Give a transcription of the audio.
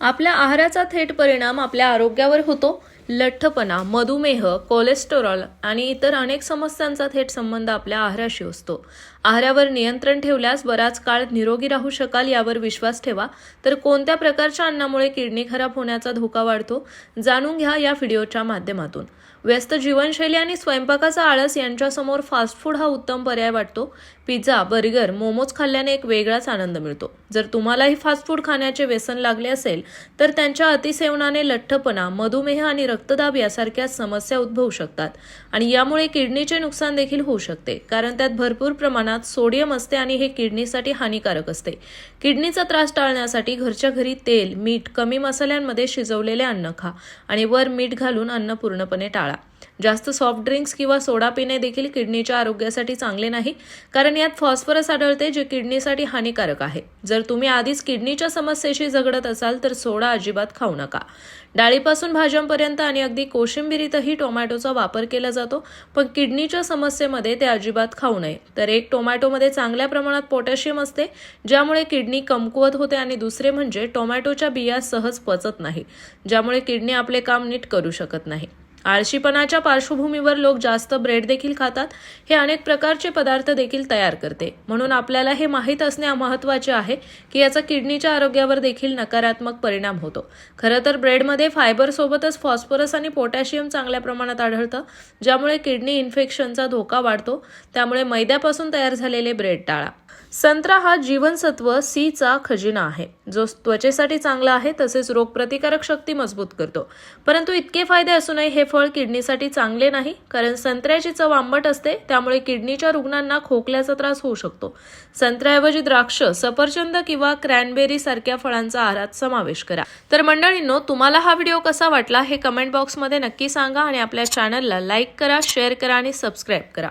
आपल्या आहाराचा थेट परिणाम आपल्या आरोग्यावर होतो. लठ्ठपणा मधुमेह कोलेस्टेरॉल आणि इतर अनेक समस्यांचा थेट संबंध आपल्या आहाराशी असतो. आहारावर नियंत्रण ठेवल्यास बराच काळ निरोगी राहू शकाल यावर विश्वास ठेवा. तर कोणत्या प्रकारच्या अन्नामुळे किडनी खराब होण्याचा धोका वाढतो? जाणून घ्या या व्हिडिओच्या माध्यमातून. व्यस्त जीवनशैली आणि स्वयंपाकाचा आळस यांच्यासमोर फास्ट फूड हा उत्तम पर्याय वाटतो. पिझ्झा बर्गर मोमोज खाल्ल्याने एक वेगळाच आनंद मिळतो. जर तुम्हालाही फास्ट फूड खाण्याचे व्यसन लागले असेल तर त्यांच्या अतिसेवनाने लठ्ठपणा मधुमेह आणि रक्त रक्तदाब यासारख्या समस्या उद्भवू शकतात. आणि यामुळे किडनीचे नुकसान देखील होऊ शकते. कारण त्यात भरपूर प्रमाणात सोडियम असते आणि हे किडनीसाठी हानिकारक असते. किडनीचा त्रास टाळण्यासाठी घरच्या घरी तेल मीठ कमी मसाल्यांमध्ये शिजवलेले अन्न खा आणि वर मीठ घालून अन्न पूर्णपणे टाळा. जास्त सॉफ्ट ड्रिंक्स किंवा सोडा पिणे देखील किडनीच्या आरोग्यासाठी चांगले नाही कारण यात फॉस्फरस आढळते जे किडनीसाठी हानिकारक आहे. जर तुम्ही आधीच किडनीच्या समस्येशी झगडत असाल तर सोडा अजिबात खाऊ नका. डाळीपासून भाज्यांपर्यंत आणि अगदी कोशिंबिरीतही टोमॅटोचा वापर केला जातो पण किडनीच्या समस्येमध्ये ते अजिबात खाऊ नये. तर एक टोमॅटोमध्ये चांगल्या प्रमाणात पोटॅशियम असते ज्यामुळे किडनी कमकुवत होते आणि दुसरे म्हणजे टोमॅटोच्या बिया सहज पचत नाही ज्यामुळे किडनी आपले काम नीट करू शकत नाही. आळशीपणाच्या पार्श्वभूमीवर लोक जास्त ब्रेड देखील खातात. हे अनेक प्रकारचे पदार्थ देखील तयार करते. म्हणून आपल्याला हे माहीत असणे महत्त्वाचे आहे की याचा किडनीच्या आरोग्यावर देखील नकारात्मक परिणाम होतो. खरं तर ब्रेडमध्ये फायबर सोबतच फॉस्फरस आणि पोटॅशियम चांगल्या प्रमाणात आढळतं ज्यामुळे किडनी इन्फेक्शनचा धोका वाढतो. त्यामुळे मैद्यापासून तयार झालेले ब्रेड टाळा. संत्रा हा जीवनसत्व सी चा खजिना आहे. जो त्वचेसाठी चांगला आहे तसेच रोगप्रतिकारक शक्ती मजबूत करतो. परंतु इतके फायदे असूनही हे फळ किडनीसाठी चांगले नाही कारण संत्र्याची चव आंबट असते त्यामुळे किडनीच्या रुग्णांना खोकल्याचा त्रास होऊ शकतो. संत्र्याऐवजी द्राक्ष सफरचंद किंवा क्रॅनबेरी सारख्या फळांचा आहारात समावेश करा. तर मंडळींनो तुम्हाला हा व्हिडिओ कसा वाटला हे कमेंट बॉक्समध्ये नक्की सांगा आणि आपल्या चॅनलला लाईक करा शेअर करा आणि सबस्क्राईब करा.